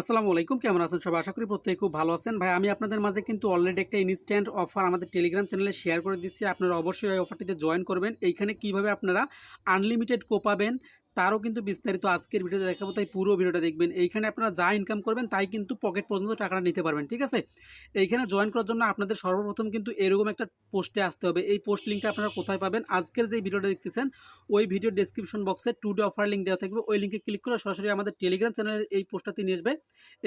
আসসালামু আলাইকুম, কেমন আছেন সবাই? আশা করি প্রত্যেকে খুব ভালো আছেন। ভাই, আমি আপনাদের মাঝে কিন্তু অলরেডি একটা ইনস্ট্যান্ট অফার আমাদের টেলিগ্রাম চ্যানেলে শেয়ার করে দিচ্ছি। আপনারা অবশ্যই ওই অফারটিতে জয়েন করবেন। এইখানে কীভাবে আপনারা আনলিমিটেড কোপাবেন তারও কিন্তু বিস্তারিত আজকের ভিডিওতে দেখাবো, তাই পুরো ভিডিওটা দেখবেন। এইখানে আপনারা যা ইনকাম করবেন, তাই কিন্তু পকেট পর্যন্ত টাকাটা নিতে পারবেন, ঠিক আছে? এইখানে জয়েন করার জন্য আপনাদের সর্বপ্রথম কিন্তু এরকম একটা পোস্টে আসতে হবে। এই পোস্ট লিঙ্কটা আপনারা কোথায় পাবেন? আজকের যে ভিডিওটা দেখতেছেন, ওই ভিডিও ডেসক্রিপশন বক্সে টু ডে অফার লিঙ্ক দেওয়া থাকবে। ওই লিঙ্কে ক্লিক করে সরাসরি আমাদের টেলিগ্রাম চ্যানেলের এই পোস্টটাতে নিয়ে আসবে।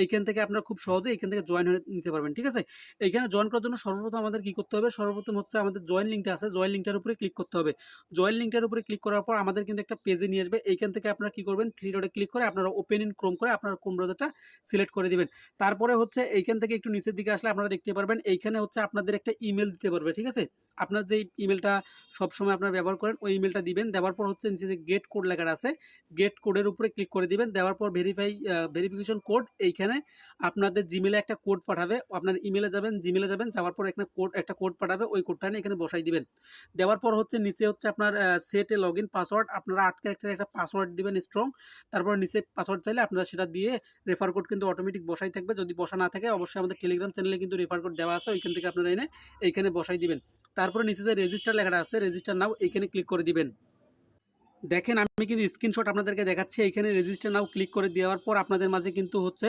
এইখান থেকে আপনারা খুব সহজে এইখান থেকে জয়েন হয়ে নিতে পারবেন, ঠিক আছে? এইখানে জয়েন করার জন্য সর্বপ্রথম আমাদের কী করতে হবে? সর্বপ্রথম হচ্ছে আমাদের জয়েন লিঙ্কটা আছে। জয়েন লিঙ্কটার উপরে ক্লিক করতে হবে। জয়েন লিঙ্কটার উপরে ক্লিক করার পর আমাদের কিন্তু একটা পেজে নিয়ে আসবে। এইখান থেকে আপনারা কী করবেন? থ্রি ডটে ক্লিক করে আপনারা ওপেন ইন ক্রোম করে আপনারা ক্রোম ব্রাউজারটা সিলেক্ট করে দিবেন। তারপরে হচ্ছে এইখান থেকে একটু নিচের দিকে আসলে আপনারা দেখতে পারবেন, এইখানে হচ্ছে আপনাদের একটা ইমেল দিতে পারবে, ঠিক আছে? আপনার যেই ইমেলটা সবসময় আপনারা ব্যবহার করেন, ওই ইমেলটা দিবেন, দেওয়ার পর হচ্ছে নিচে যে গেট কোড লেখাটা আছে গেট কোডের উপরে ক্লিক করে দিবেন, দেওয়ার পর ভেরিফাই ভেরিফিকেশন কোড এইখানে আপনাদের জিমেলে একটা কোড পাঠাবে, আপনার ইমেলে যাবেন জিমেলে যাবেন, যাওয়ার পর এখানে কোড একটা কোড পাঠাবে, ওই কোডটা এখানে বসাই দিবেন। দেওয়ার পর হচ্ছে নিচে হচ্ছে আপনার সেটে লগ ইন পাসওয়ার্ড আপনারা আট ক্যারেক্টারের একটা পাসওয়ার্ড দিবেন স্ট্রং তারপর নিচে পাসওয়ার্ড চাইলে আপনারা সেটা দিয়ে রেফার কোড কিন্তু অটোমেটিক বসাই থাকবে। যদি বসা না থাকে, অবশ্যই আমাদের টেলিগ্রাম চ্যানেলে কিন্তু রেফার কোড দেওয়া আছে, ওইখান থেকে আপনারা এনে এইখানে বসাই দিবেন। তারপরে নিচে যে রেজিস্টার লেখাটা আছে রেজিস্টার নাও এইখানে ক্লিক করে দিবেন। দেখেন, আমি কিন্তু স্ক্রিনশট আপনাদেরকে দেখাচ্ছি। এইখানে রেজিস্টার নাও ক্লিক করে দেওয়ার পর আপনাদের মাঝে কিন্তু হচ্ছে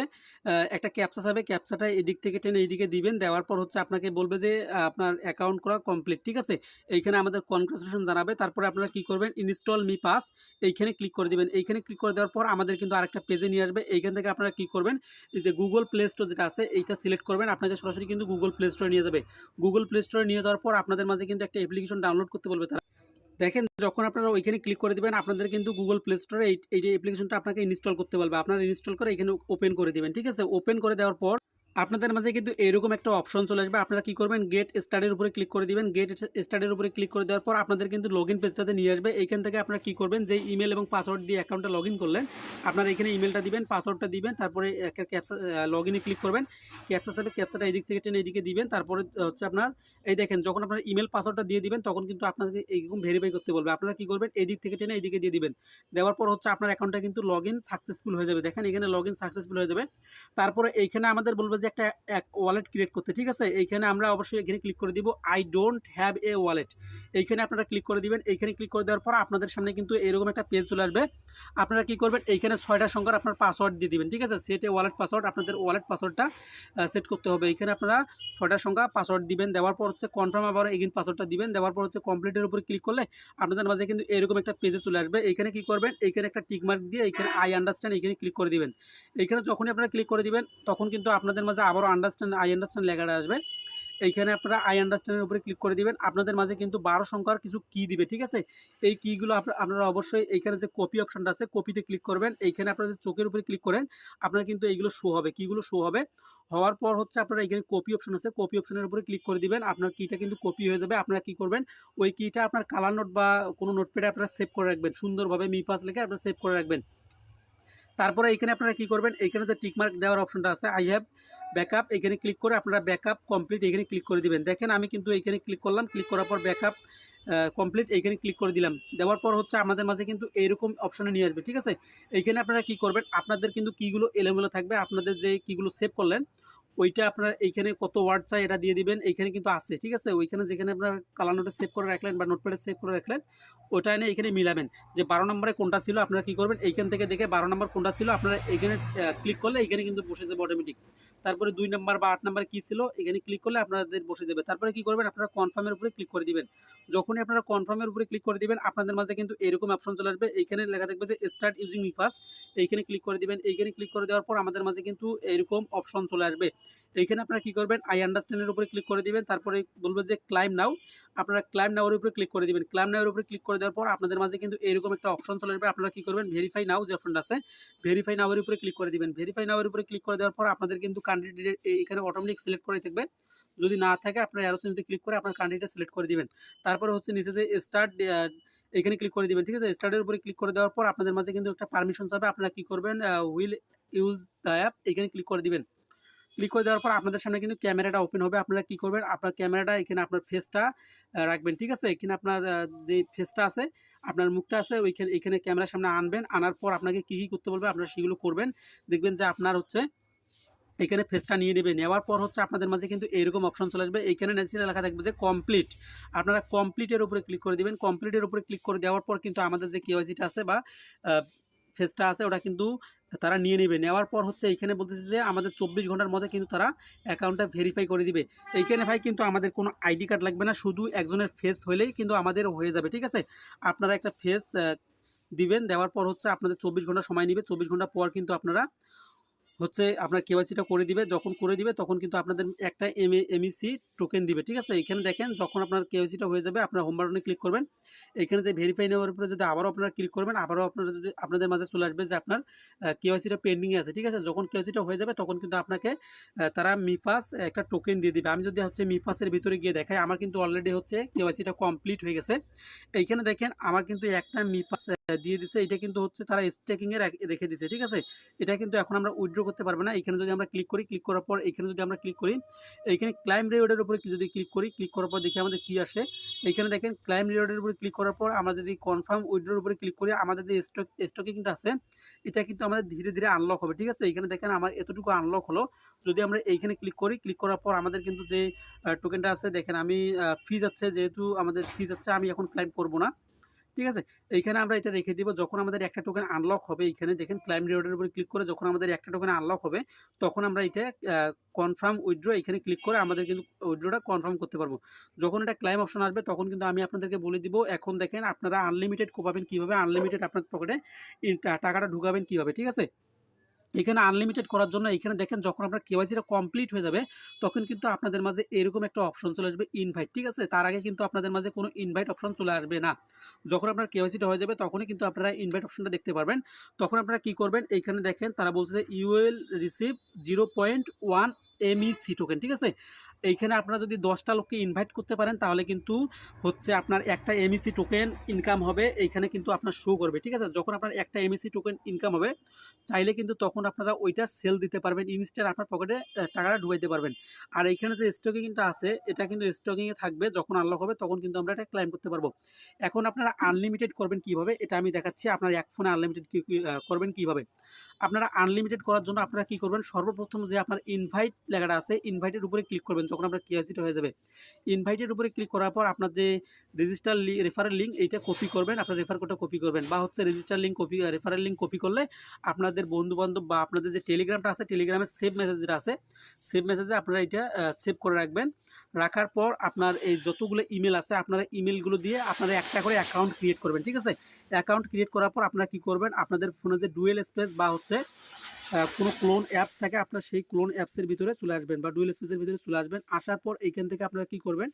একটা ক্যাপসা যাবে ক্যাপসাটা এদিক থেকে টেনে এইদিকে দিবেন। দেওয়ার পর হচ্ছে আপনাকে বলবে যে আপনার অ্যাকাউন্ট করা কমপ্লিট ঠিক আছে? এইখানে আমাদের কনগ্রাচুলেশন জানাবে। তারপরে আপনারা কি করবেন? ইনস্টল মি পাস এইখানে ক্লিক করে দিবেন। এইখানে ক্লিক করে দেওয়ার পর আমাদের কিন্তু আরেকটা পেজে নিয়ে আসবে। এইখান থেকে আপনারা কি করবেন? যে গুগল প্লে স্টোর যেটা আছে, এইটা সিলেক্ট করবেন। আপনাকে সরাসরি কিন্তু গুগল প্লে স্টোরে নিয়ে যাবে। গুগল প্লে স্টোরে নিয়ে যাওয়ার পর আপনাদের মাঝে কিন্তু একটা অ্যাপ্লিকেশন ডাউনলোড করতে বলবে তারা। দেখেন, যখন আপনারা ওইখানে ক্লিক করে দেবেন, আপনাদের কিন্তু গুগল প্লে স্টোরে এই এই যে অ্যাপ্লিকেশনটা আপনাকে ইনস্টল করতে বলবে। আপনারা ইনস্টল করে এখানে ওপেন করে দেবেন, ঠিক আছে? ওপেন করে দেওয়ার পর আপনাদের মাঝে কিন্তু এরকম একটা অপশন চলে আসবে। আপনারা কি করবেন? গেট স্টার্টের উপরে ক্লিক করে দিবেন। গেট স্টার্টের উপরে ক্লিক করে দেওয়ার পর আপনাদের কিন্তু লগ ইন পেজটাতে নিয়ে আসবে। এইখান থেকে আপনারা কি করবেন? যে ইমেল এবং পাসওয়ার্ড দিয়ে অ্যাকাউন্টটা লগ ইন করলেন, আপনারা এখানে ইমেলটা দিবেন পাসওয়ার্ডটা দিবেন, তারপরে একটা ক্যাপসা লগ ইনে ক্লিক করবেন। ক্যাপসা সাথে ক্যাপসাটা এদিক থেকে টেনে এদিকে দিবেন। তারপরে হচ্ছে আপনার, এই দেখেন, যখন আপনার ইমেল পাসওয়ার্ডটা দিয়ে দিবেন, তখন কিন্তু আপনাদের এইরকম ভেরিফাই করতে বলবে। আপনারা কি করবেন? এদিক থেকে টেনে এদিকে দিয়ে দিবেন। দেওয়ার পর হচ্ছে আপনার অ্যাকাউন্টটা কিন্তু লগ ইন সাকসেসফুল হয়ে যাবে। দেখেন, এখানে লগ ইন সাকসেসফুল হয়ে যাবে। তারপরে এইখানে আমাদের বলবে যে একটা, এক ওয়ালেট ক্রিয়েট করতে, ঠিক আছে? এইখানে আমরা অবশ্যই এখানে ক্লিক করে দিব I don't have a wallet এইখানে আপনারা ক্লিক করে দিবেন, এইখানে ক্লিক করে দেওয়ার পর আপনাদের সামনে কিন্তু এরকম একটা পেজ চলে আসবে। আপনারা কি করবেন, এইখানে ছয়টা সংখ্যার আপনার পাসওয়ার্ড দিয়ে দিবেন, ঠিক আছে? সেটে ওয়ালেট পাসওয়ার্ড আপনাদের ওয়ালেট পাসওয়ার্ডটা সেট করতে হবে। এইখানে আপনারা ছয়টা সংখ্যা পাসওয়ার্ড দিবেন, দেওয়ার পর হচ্ছে কনফার্ম আবার এগিন পাসওয়ার্ডটা দিবেন, দেওয়ার পর হচ্ছে কমপ্লিটের উপরে ক্লিক করলে আপনাদের মাঝে কিন্তু এরকম একটা পেজে চলে আসবে। এইখানে কি করবেন, এইখানে একটা টিকমার্ক দিয়ে এইখানে আই আন্ডারস্ট্যান্ড এইখানে ক্লিক করে দিবেন। এইখানে যখনই আপনারা ক্লিক করে দিবেন, তখন কিন্তু আপনাদের মাঝে আবারও আন্ডারস্ট্যান্ড আই আন্ডারস্ট্যান্ড লেখাটা আসবে। এইখানে আপনারা আই আন্ডারস্ট্যান্ডের উপরে ক্লিক করে দিবেন। আপনাদের মাঝে কিন্তু বারো সংখ্যার কিছু কি দিবে, ঠিক আছে? এই কিগুলো আপনারা অবশ্যই এইখানে যে কপি অপশনটা আছে কপিতে ক্লিক করবেন। এইখানে আপনাদের চোখের উপরে ক্লিক করেন। আপনার কিন্তু এইগুলো শো হবে। কিগুলো শো হবে। হওয়ার পর হচ্ছে আপনারা এখানে কপি অপশন আছে কপি অপশনের উপরে ক্লিক করে দিবেন। আপনার কিটা কিন্তু কপি হয়ে যাবে। আপনারা কি করবেন? ওই কিটা আপনার কালার নোট বা কোনো নোটপ্যাডে আপনারা সেভ করে রাখবেন। সুন্দরভাবে মি পাস লিখে আপনারা সেভ করে রাখবেন। তারপরে এখানে আপনারা কি করবেন? এখানে যে টিকমার্ক দেওয়ার অপশনটা আছে আই হ্যাভ ব্যাকআপ এখানে ক্লিক করে আপনারা ব্যাকআপ কমপ্লিট এখানে ক্লিক করে দিবেন। দেখেন আমি কিন্তু এখানে ক্লিক করলাম ক্লিক করার পর ব্যাকআপ কমপ্লিট এইখানে ক্লিক করে দিলাম। দেওয়ার পর হচ্ছে আমাদের মাঝে কিন্তু এইরকম অপশনে নিয়ে আসবে, ঠিক আছে? এইখানে আপনারা কি করবেন, আপনাদের কিন্তু কীগুলো এলোমেলো থাকবে, আপনাদের যে কীগুলো সেভ করলেন, ওইটা আপনার এইখানে কত ওয়ার্ড চাই এটা দিয়ে দিবেন এইখানে কিন্তু আছে, ঠিক আছে? ওইখানে যেখানে আপনার কালার নোটে সেভ করে রাখলেন বা নোটপ্যাডে সেভ করে রাখলেন, ওটা এনে এখানে মিলাবেন। যে বারো নম্বরে কোনটা ছিল, আপনারা কী করবেন, এইখান থেকে দেখে বারো নম্বর কোনটা ছিল, আপনারা এইখানে ক্লিক করলে এইখানে কিন্তু বসে যাবে অটোমেটিক তারপরে দুই নাম্বার বা আট নাম্বার কী ছিল, এখানে ক্লিক করলে আপনাদের বসে যাবে। তারপরে কী করবেন? আপনারা কনফার্মের উপরে ক্লিক করে দিবেন। যখনই আপনারা কনফার্মের উপরে ক্লিক করে দিবেন, আপনাদের মাঝে কিন্তু এরকম অপশন চলে আসবে। এইখানে লেখা থাকবে যে স্টার্ট ইউজিং মিফাস এইখানে ক্লিক করে দিবেন। এইখানে ক্লিক করে দেওয়ার পর আমাদের মাঝে কিন্তু এরকম অপশন চলে আসবে। এইখানে আপনারা কী করবেন আই আন্ডারস্ট্যান্ডের উপরে ক্লিক করে দিবেন, তারপরে বলবে যে ক্লাইম নাও আপনারা ক্লাইম নাওয়ার উপরে ক্লিক করে দিবেন। ক্লাইম নাওয়ার উপরে ক্লিক করে দেওয়ার পর আপনাদের মাঝে কিন্তু এরকম একটা অপশন চলে আসবে, আপনারা কী করবেন ভেরিফাই নাও যে অপশনটা আছে ভেরিফাই নাওয়ার উপরে ক্লিক করে দিবেন। ভেরিফাই নাওয়ার উপরে ক্লিক করে দেওয়ার পর আপনাদের কিন্তু কান্ট্রি এখানে অটোমেটিক সিলেক্ট করে থাকবে। যদি না থাকে, আপনার অ্যারো চিহ্নতে ক্লিক করে আপনার কান্ট্রিটা সিলেক্ট করে দিবেন। তারপরে হচ্ছে নিচে যে স্টার্ট এখানে ক্লিক করে দিবেন, ঠিক আছে? স্টার্টের উপরে ক্লিক করে দেওয়ার পর আপনাদের মাঝে কিন্তু একটা পারমিশন যাবে আপনারা কী করবেন উইল ইউজ দ্য অ্যাপ এখানে ক্লিক করে দিবেন। ক্লিক করে দেওয়ার পর আপনাদের সামনে কিন্তু ক্যামেরাটা ওপেন হবে। আপনারা কি করবেন? আপনার ক্যামেরাটা এখানে আপনার ফেসটা রাখবেন, ঠিক আছে? এখানে আপনার যে ফেসটা আছে, আপনার মুখটা আছে, ওইখানে, এখানে ক্যামেরার সামনে আনবেন। আনার পর আপনাকে কী কী করতে বলবে আপনারা সেগুলো করবেন। দেখবেন যে আপনার হচ্ছে এখানে ফেসটা নিয়ে নেবে। নেওয়ার পর হচ্ছে আপনাদের মাঝে কিন্তু এরকম অপশন চলে আসবে। এখানে ন্যাচারাল লেখা থাকবে যে কমপ্লিট আপনারা কমপ্লিটের উপরে ক্লিক করে দিবেন। কমপ্লিটের উপরে ক্লিক করে দেওয়ার পর কিন্তু আমাদের যে কেওয়াইসিটা আছে বা ফেসটা আছে, ওটা কিন্তু তারা নিয়ে নেবে। নেওয়ার পর হচ্ছে এইখানে বলতেছে যে আমাদের চব্বিশ ঘণ্টার মধ্যে কিন্তু তারা অ্যাকাউন্টটা ভেরিফাই করে দিবে। এইখানে ভাই কিন্তু আমাদের কোনো আইডি কার্ড লাগবে না, শুধু একজনের ফেস হলেই কিন্তু আমাদের হয়ে যাবে, ঠিক আছে? আপনারা একটা ফেস দিবেন, দেওয়ার পর হচ্ছে আপনাদের চব্বিশ ঘণ্টা সময় নেবে। চব্বিশ ঘণ্টা পর কিন্তু আপনারা হচ্ছে আপনার কেওয়াইসিটা করে দিবে, যখন করে দিবে তখন কিন্তু আপনাদের একটা এম এমইসি টোকেন দিবে, ঠিক আছে? এখানে দেখেন যখন আপনার কেওয়াইসিটা হয়ে যাবে, আপনার হোম বাটনে ক্লিক করবেন। এখানে যে ভেরিফাই নেওয়ার উপরে যদি আবারও আপনারা ক্লিক করবেন, আবারও আপনারা যদি আপনাদের মাঝে চলে আসবে যে আপনার কেওয়াইসিটা পেন্ডিংয়ে আছে, ঠিক আছে? যখন কেওয়াইসিটা হয়ে যাবে তখন কিন্তু আপনাকে তারা মিপাস একটা টোকেন দিয়ে দিবে। আমি যদি হচ্ছে মিপাসের ভিতরে গিয়ে দেখাই, আমার কিন্তু অলরেডি হচ্ছে কেওয়াইসিটা কমপ্লিট হয়ে গেছে। এইখানে দেখেন আমার কিন্তু একটা মিপাস দিয়ে দিছে, এটা কিন্তু হচ্ছে তারা স্টেকিংয়ে রেখে দিছে, ঠিক আছে? এটা কিন্তু এখন আমরা উইথড্র করতে পারব না। এখানে যদি আমরা ক্লিক করি ক্লিক করার পর এখানে যদি আমরা ক্লিক করি, এইখানে ক্লাইম রিওয়ার্ডের উপরে যদি ক্লিক করি ক্লিক করার পর দেখি আমাদের কী আসে? এইখানে দেখেন ক্লাইম রিওয়ার্ডের উপরে ক্লিক করার পর আমরা যদি কনফার্ম উইথড্রোর উপরে ক্লিক করি, আমাদের যে স্টক স্টকিংটা আছে, এটা কিন্তু আমাদের ধীরে ধীরে আনলক হবে, ঠিক আছে? এইখানে দেখেন আমার এতটুকু আনলক হলো। যদি আমরা এইখানে ক্লিক করি ক্লিক করার পর আমাদের কিন্তু যে টোকেনটা আছে, দেখেন আমি ফি যাচ্ছে যেহেতু আমাদের ফি যাচ্ছে আমি এখন ক্লাইম করব না। ঠিক আছে? এইখানে আমরা এটা রেখে দিব। যখন আমাদের একটা টোকেন আনলক হবে, এইখানে দেখেন ক্লাইম রিওয়ার্ডের উপরে ক্লিক করে যখন আমাদের একটা টোকেন আনলক হবে, তখন আমরা এটা কনফার্ম উইড্রো এখানে ক্লিক করে আমাদের কিন্তু উইড্রোটা কনফার্ম করতে পারব। যখন এটা ক্লাইম অপশন আসবে, তখন কিন্তু আমি আপনাদেরকে বলে দিব, এখন দেখেন আপনারা আনলিমিটেড কোপাবেন কীভাবে? আনলিমিটেড আপনার পকেটে টাকাটা ঢুকাবেন কীভাবে? ঠিক আছে? এখানে আনলিমিটেড করার জন্য এখানে দেখেন যখন আপনার কেওয়াইসিটা কমপ্লিট হয়ে যাবে, তখন কিন্তু আপনাদের মাঝে এরকম একটা অপশন চলে আসবে ইনভাইট ঠিক আছে? তার আগে কিন্তু আপনাদের মাঝে কোনো ইনভাইট অপশন চলে আসবে না। যখন আপনার কেওয়াইসিটা হয়ে যাবে, তখনই কিন্তু আপনারা ইনভাইট অপশনটা দেখতে পারবেন। তখন আপনারা কি করবেন? এইখানে দেখেন তারা বলছে you'll receive zero point one MEC token ঠিক আছে? এইখানে আপনারা যদি দশটা লোককে ইনভাইট করতে পারেন, তাহলে কিন্তু হচ্ছে আপনার একটা এমইসি টোকেন ইনকাম হবে। এইখানে কিন্তু আপনার শো করবে, ঠিক আছে? যখন আপনার একটা এমইসি টোকেন ইনকাম হবে, চাইলে কিন্তু তখন আপনারা ওইটা সেল দিতে পারবেন। ইনস্ট্যান্ট আপনার পকেটে টাকাটা ঢুকাইতে পারবেন। আর এইখানে যে স্টকিংটা আছে, এটা কিন্তু স্টকিংয়ে থাকবে। যখন আনলক হবে, তখন কিন্তু আমরা এটা ক্লাইম করতে পারব। এখন আপনারা আনলিমিটেড করবেন কীভাবে, এটা আমি দেখাচ্ছি। আপনার এক ফোনে আনলিমিটেড করবেন কীভাবে? আপনারা আনলিমিটেড করার জন্য আপনারা কি করবেন? সর্বপ্রথম যে আপনার ইনভাইট লেখাটা আছে ইনভাইটের উপরে ক্লিক করবেন। যখন আপনার কেওয়াইসিটা হয়ে যাবে। ইনভাইটের উপরে ক্লিক করার পর আপনার যে রেজিস্টার রেফারেল লিঙ্ক এইটা কপি করবেন, আপনার রেফার কোডটা কপি করবেন বা হচ্ছে register link copy referral link copy করলে আপনাদের বন্ধু বান্ধব বা আপনাদের যে টেলিগ্রামটা আছে টেলিগ্রামের সেভ মেসেজ যেটা আছে সেভ মেসেজে আপনারা এটা সেভ করে রাখবেন। রাখার পর আপনার এই যতগুলো ইমেল আছে, আপনারা ইমেলগুলো দিয়ে আপনারা একটা করে অ্যাকাউন্ট ক্রিয়েট করবেন, ঠিক আছে? অ্যাকাউন্ট ক্রিয়েট করার পর আপনারা কী করবেন? আপনাদের ফোনে যে ডুয়েল স্পেস বা হচ্ছে কোনো ক্লোন অ্যাপস থাকে, আপনার সেই ক্লোন অ্যাপসের ভিতরে চলে আসবেন বা ডুয়েল স্পেসের ভিতরে চলে আসবেন। আসার পর এইখান থেকে আপনারা কী করবেন?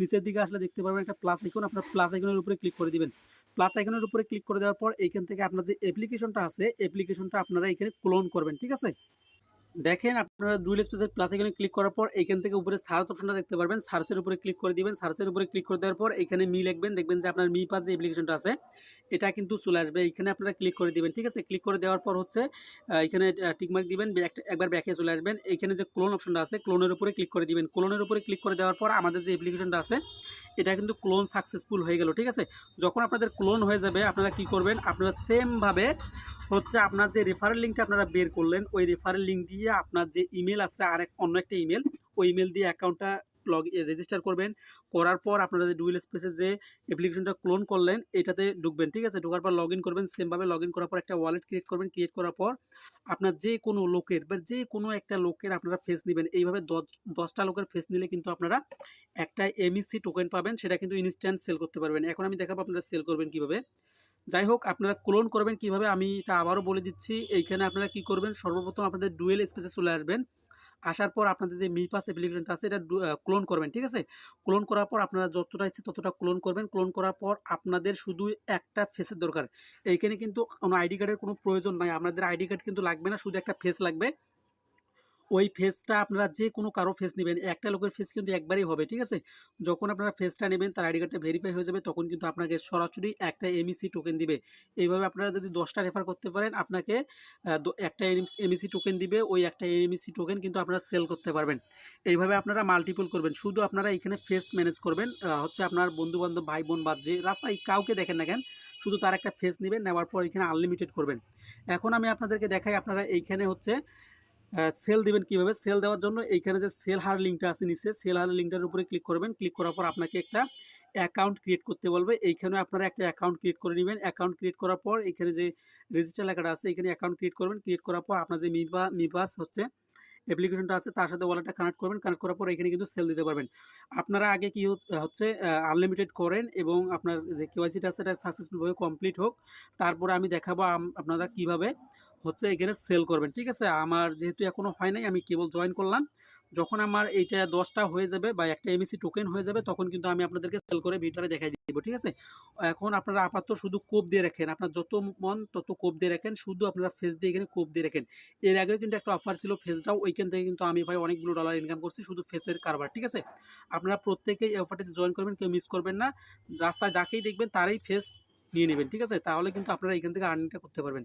নিচের দিকে আসলে দেখতে পারবেন একটা প্লাস আইকন আপনার প্লাস আইকনের উপরে ক্লিক করে দিবেন। প্লাস আইকনের উপরে ক্লিক করে দেওয়ার পর এইখান থেকে আপনার যে অ্যাপ্লিকেশনটা আছে অ্যাপ্লিকেশনটা আপনারা এখানে ক্লোন করবেন, ঠিক আছে? দেখেন আপনারা ডুয়েল স্পেসের প্লাস এখানে ক্লিক করার পর এখান থেকে উপরে সার্চ অপশনটা দেখতে পারবেন। সার্চের উপরে ক্লিক করে দিবেন। সার্চের উপরে ক্লিক করে দেওয়ার পর এখানে মি লিখবেন। দেখবেন যে আপনার মি পাস যে অ্যাপ্লিকেশনটা আছে, এটা কিন্তু চলে আসবে। এইখানে আপনারা ক্লিক করে দিবেন, ঠিক আছে? ক্লিক করে দেওয়ার পর হচ্ছে এখানে টিকমার্ক দিবেন। একবার ব্যাকে চলে আসবেন। এইখানে যে ক্লোন অপশনটা আছে ক্লোনের উপরে ক্লিক করে দিবেন। ক্লোনের উপরে ক্লিক করে দেওয়ার পর আমাদের যে অ্যাপ্লিকেশনটা আছে, এটা কিন্তু ক্লোন সাকসেসফুল হয়ে গেল, ঠিক আছে? যখন আপনাদের ক্লোন হয়ে যাবে, আপনারা কি করবেন? আপনারা সেমভাবে হচ্ছে আপনার যে রেফারেল লিঙ্কটা আপনারা বের করলেন, ওই রেফারেল লিঙ্ক দিয়ে আপনার যে ইমেল আছে আর এক অন্য একটা ইমেল ওই ইমেল দিয়ে অ্যাকাউন্টটা লগ রেজিস্টার করবেন। করার পর আপনারা যে ডুয়েল স্পেসে যে অ্যাপ্লিকেশনটা ক্লোন করলেন, এটাতে ঢুকবেন, ঠিক আছে? ঢোকার পর লগ ইন করবেন সেমভাবে লগ ইন করার পর একটা ওয়ালেট ক্রিয়েট করবেন। ক্রিয়েট করার পর আপনার যে কোনো লোকের বা যে কোনো একটা লোকের আপনারা ফেস নেবেন। এইভাবে দশ, দশটা লোকের ফেস নিলে কিন্তু আপনারা একটা এমইসি টোকেন পাবেন, সেটা কিন্তু ইনস্ট্যান্ট সেল করতে পারবেন। এখন আমি দেখাবো আপনারা সেল করবেন কীভাবে। যাই হোক, আপনারা ক্লোন করবেন কীভাবে আমি এটা আবারও বলে দিচ্ছি। এইখানে আপনারা কি করবেন? সর্বপ্রথম আপনাদের ডুয়েল স্পেসে চলে আসবেন। আসার পর আপনাদের যে মি পাস অ্যাপ্লিকেশনটা আছে, এটা ক্লোন করবেন, ঠিক আছে? ক্লোন করার পর আপনারা যতটা ইচ্ছে ততটা ক্লোন করবেন। ক্লোন করার পর আপনাদের শুধু একটা ফেসের দরকার। এইখানে কিন্তু কোনো আইডি কার্ডের কোনো প্রয়োজন নাই। আপনাদের আইডি কার্ড কিন্তু লাগবে না, শুধু একটা ফেস লাগবে। ওই ফেসটা আপনারা যে কোনো কারও ফেস নেবেন, একটা লোকের ফেস কিন্তু একবারই হবে, ঠিক আছে? যখন আপনারা ফেসটা নেবেন, তার আইডি কার্ডটা ভেরিফাই হয়ে যাবে, তখন কিন্তু আপনাকে সরাসরি একটা এমইসি টোকেন দিবে। এইভাবে আপনারা যদি দশটা রেফার করতে পারেন, আপনাকে একটা এমইসি টোকেন দিবে, ওই একটা এমইসি টোকেন কিন্তু আপনারা সেল করতে পারবেন। এইভাবে আপনারা মাল্টিপল করবেন, শুধু আপনারা এখানে ফেস ম্যানেজ করবেন হচ্ছে আপনার বন্ধু বান্ধব ভাই বোন বা যে, রাস্তায় কাউকে দেখেন না কেন, শুধু তার একটা ফেস নেবেন, নেওয়ার পর এখানে আনলিমিটেড করবেন। এখন আমি আপনাদেরকে দেখাই, আপনারা এইখানে হচ্ছে সেল দিবেন কীভাবে? সেল দেওয়ার জন্য এইখানে যে সেল হার লিঙ্কটা আছে নিচে সেল হার লিঙ্কটার উপরে ক্লিক করবেন। ক্লিক করার পর আপনাকে একটা অ্যাকাউন্ট ক্রিয়েট করতে বলবে। এইখানে আপনারা একটা অ্যাকাউন্ট ক্রিয়েট করে নেবেন। অ্যাকাউন্ট ক্রিয়েট করার পর এখানে যে রেজিস্টার লেখাটা আছে এখানে অ্যাকাউন্ট ক্রিয়েট করবেন। ক্রিয়েট করার পর আপনার যে মিপা মিপাস হচ্ছে অ্যাপ্লিকেশনটা আছে, তার সাথে ওয়ালেটটা কানেক্ট করবেন। কানেক্ট করার পর এখানে কিন্তু সেল দিতে পারবেন। আপনারা আগে কি হচ্ছে আনলিমিটেড করেন এবং আপনার যে কেওয়াইসিটা আছে এটা সাকসেসফুলভাবে কমপ্লিট হোক। তারপরে আমি দেখাবো আপনারা কীভাবে হচ্ছে এখানে সেল করবেন, ঠিক আছে? আমার যেহেতু এখনও হয় নাই, আমি কেবল জয়েন করলাম। যখন আমার এইটা দশটা হয়ে যাবে বা একটা এমএসি টোকেন হয়ে যাবে, তখন কিন্তু আমি আপনাদেরকে সেল করে ভিডিওটা দেখাই দিব, ঠিক আছে? এখন আপনারা আপাতত শুধু কোপ দিয়ে রাখেন, আপনার যত মন তত কোপ দিয়ে রাখেন, শুধু আপনারা ফেস দিয়ে এখানে কোপ দিয়ে রাখেন। এর আগেও কিন্তু একটা অফার ছিল ফেসটাও, ওইখান থেকে কিন্তু আমি ভাই অনেকগুলো ডলার ইনকাম করছি, শুধু ফেসের কারবার, ঠিক আছে? আপনারা প্রত্যেকেই এই অফারটিতে জয়েন করবেন, কেউ মিস করবেন না। রাস্তায় যাকেই দেখবেন, তারই ফেস নিয়ে নেবেন, ঠিক আছে? তাহলে কিন্তু আপনারা এখান থেকে আর্নিংটা করতে পারবেন।